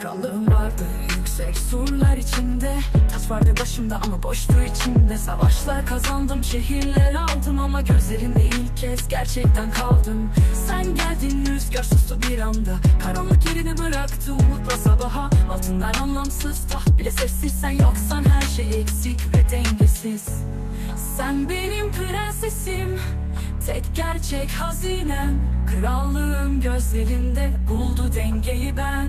Krallığım vardı. Yüksek surlar içinde Taç vardı başımda ama boştu içimde. Savaşlar kazandım şehirler aldım Ama gözlerinde ilk kez gerçekten kaldım. Sen geldin rüzgar sustu bir anda. Karanlık yerini bıraktı umutla sabaha. Altınlar anlamsız taht bile sessiz. Sen yoksan her şey eksik ve dengesiz. Sen benim prensesim Tek gerçek hazinem. Krallığım gözlerinde buldu dengeyi ben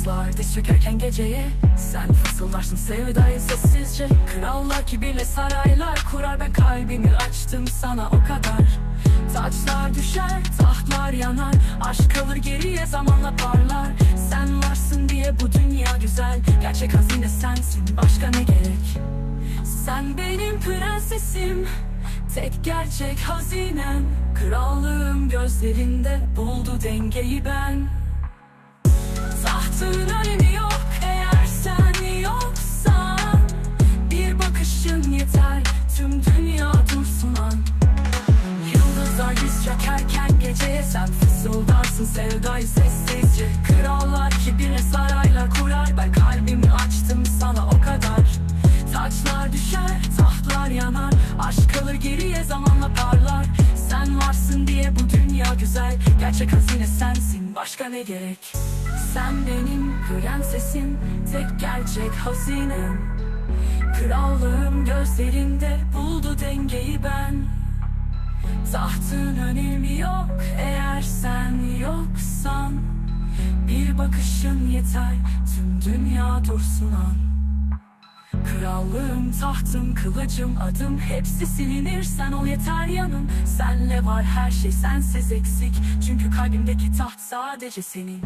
Yıldızlar diz çökerken geceye. Sen fısıldarsın sevdayı sessizce. Krallar kibirle saraylar kurar. Ben kalbimi açtım sana o kadar. Taçlar düşer, tahtlar yanar. Aşk kalır geriye zamanla parlar. Sen varsın diye bu dünya güzel. Gerçek hazine sensin başka ne gerek? Sen benim prensesim. Tek gerçek hazinem. Krallığım gözlerinde buldu dengeyi ben Önemi yok. Eğer sen yoksan Bir bakışın yeter. Tüm dünya dursun Yıldızlar yüz çekerken geceye sen fısıldarsın sevdayı sessizce. Krallar kibirle saraylar kurar. Ben kalbimi açtım sana o kadar. Taçlar düşer tahtlar yanar. Aşk kalır geriye zamanla parlar. Sen varsın diye bu dünya güzel gerçek hazine sensin. Başka ne gerek? Sen benim prensesim tek gerçek hazinem. Krallığım gözlerinde buldu dengeyi ben. Tahtın önemi yok eğer sen yoksan. Bir bakışın yeter tüm dünya dursun an Krallığım, tahtım, kılıcım, adım Hepsi silinir. Sen ol yeter yanım. Senle var her şey sensiz eksik. Çünkü kalbimdeki taht sadece senin